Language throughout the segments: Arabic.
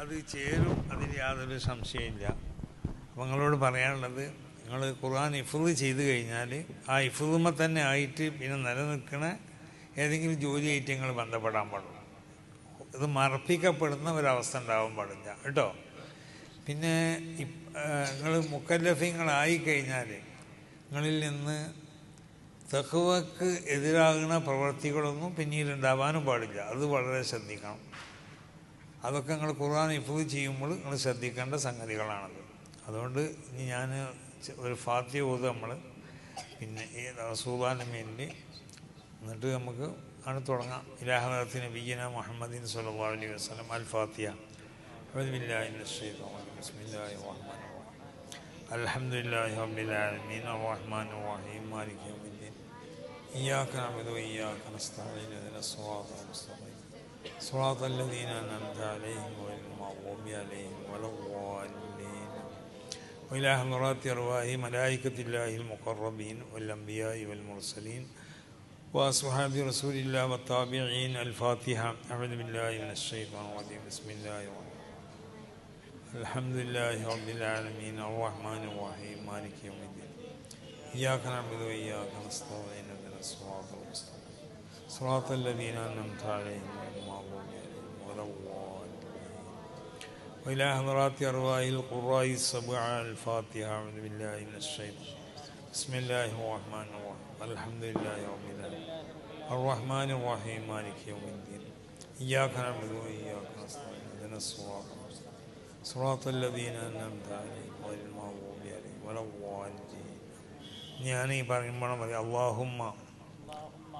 അത് ചേരും അതിന് യാതൊരു സംശയമില്ല. അപ്പം നിങ്ങളോട് പറയാനുള്ളത് നിങ്ങൾ ഖുർആൻ ഇഫുദ് ചെയ്ത് കഴിഞ്ഞാൽ ആ ഇഫുദുമ്മ തന്നെ ആയിട്ട് പിന്നെ നിലനിൽക്കണ ഏതെങ്കിലും ജോലിയായിട്ട് നിങ്ങൾ ബന്ധപ്പെടാൻ പാടുള്ളൂ. ഇത് മറപ്പിക്കപ്പെടുന്ന ഒരവസ്ഥ ഉണ്ടാവാൻ പാടില്ല കേട്ടോ? പിന്നെ നിങ്ങൾ മുക്കല്ലഫിങ്ങളായി കഴിഞ്ഞാൽ നിങ്ങളിൽ നിന്ന് തെഹുവക്ക് എതിരാകുന്ന പ്രവൃത്തികളൊന്നും പിന്നീട് ഉണ്ടാവാനും പാടില്ല. അത് വളരെ ശ്രദ്ധിക്കണം. അതൊക്കെ നിങ്ങൾ ഖുർആൻ ഇഫുദ് ചെയ്യുമ്പോൾ നിങ്ങൾ ശ്രദ്ധിക്കേണ്ട സംഗതികളാണത് അതുകൊണ്ട് ഇനി ഞാൻ ഒരു ഫാത്തിയ ഓത് നമ്മൾ പിന്നെ ഈ റസൂലാൻ്റെ മേലിൽ എന്നിട്ട് നമുക്ക് ആണ് തുടങ്ങാം ഇലാഹദത്ത് നബീന മുഹമ്മദിൻ സല്ലല്ലാഹു അലൈഹി വസല്ലം അൽ ഫാത്തിയ أعوذ بالله من الشيطان الرجيم بسم الله الرحمن الرحيم الحمد لله رب العالمين الرحمن الرحيم مالك يوم الدين إياك نعبد وإياك نستعين اهدنا الصراط المستقيم صراط الذين أنعمت عليهم غير المغضوب عليهم ولا الضالين. وإلى حضرات أرواح ملائكة الله المقربين والأنبياء والمرسلين وأصحاب رسول الله والتابعين. الفاتحة. أعوذ بالله من الشيطان الرجيم. بسم الله الرحمن الرحيم. الحمد لله رب العالمين. الرحمن الرحيم. مالك يوم الدين. إياك نعبد وإياك نستعين. اهدنا الصراط صراط الذين أنعمت عليهم غير المغضوب عليهم ولا الضالين وإلى حضرات أرواح القراء السبعة الفاتحة أعوذ بالله من الشيطان بسم الله الرحمن الرحيم الحمد لله رب العالمين الرحمن الرحيم مالك يوم الدين إياك نعبد وإياك نستعين اهدنا الصراط المستقيم صراط الذين أنعمت عليهم غير المغضوب عليهم ولا الضالين ഞാൻ ഈ പറയുമ്പോഴും പറയും അള്ളാഹുമ്മ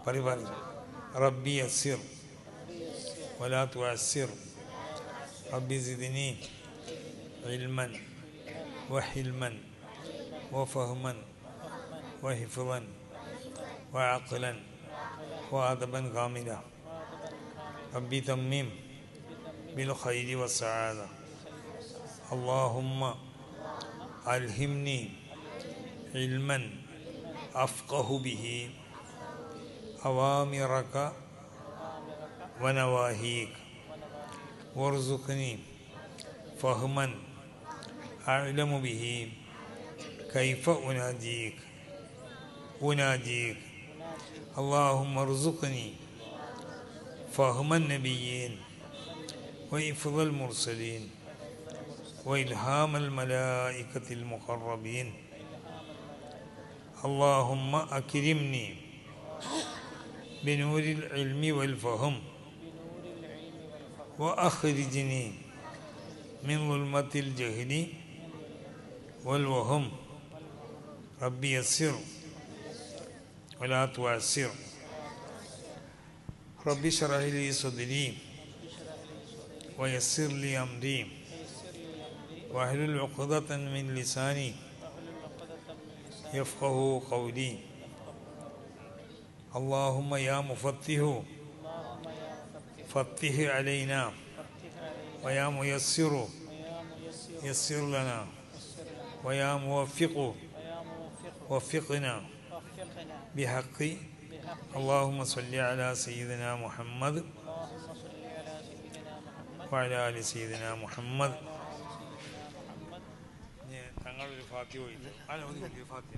പരി ربي يسر. ولا تعسر. ربي زدني علما وحلما وفهما وحفظا وعقلا وأدبا كاملا ربي تمم بالخير والسعادة. اللهم ألهمني علما أفقه به. أوامرك ونواهيك. وارزقني فهما أعلم به. كيف أناديك؟ أناديك. اللهم ارزقني فهم النبيين وإفض المرسلين وإلهام الملائكة المقربين. اللهم أكرمني بنور العلم والفهم. وأخرجني من ظلمة الجهل والوهم. ربي يسر ولا تعسر. ربي اشرح لي صدري ويسر لي أمري. واحلل عقدة من لساني يفقه قولي. اللهم يا مفتح فتح علينا ويا ميسر يسر لنا ويا موفق وفقنا بحق اللهم صل على سيدنا محمد وعلى آل سيدنا محمد തങ്ങളൊരു ഫാത്തിയ പോയിട്ട് അല്ല ഒരു ഫാത്തിയ